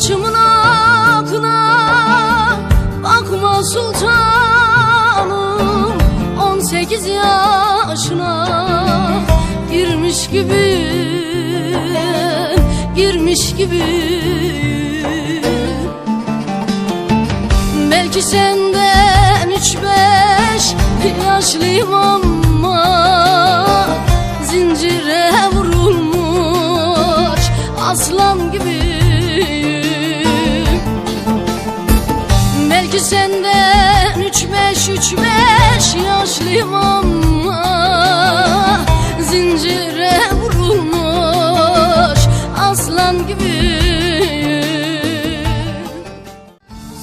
Saçımın akına bakma sultanım. 18 yaşına girmiş gibi Girmiş gibi. Belki senden üç beş yaşlıyım ama Zincire vurulmuş aslan gibi. Senden üç beş üç beş yaşlıyım ama Zincire vurulmuş aslan gibiyim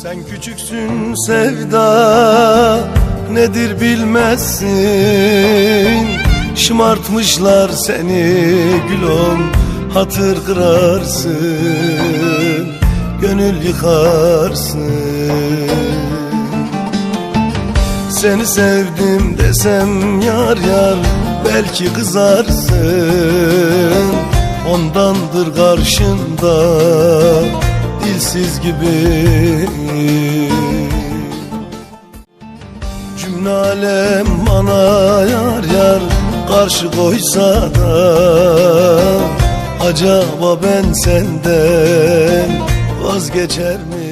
Sen küçüksün sevda nedir bilmezsin. Şımartmışlar seni gülüm hatır kırarsın Gönül yıkarsın Seni sevdim desem yar yar belki kızarsın. Ondandır karşında dilsiz gibi. Cümle alem bana yar yar karşı koysa da. Acaba ben senden vazgeçer mi?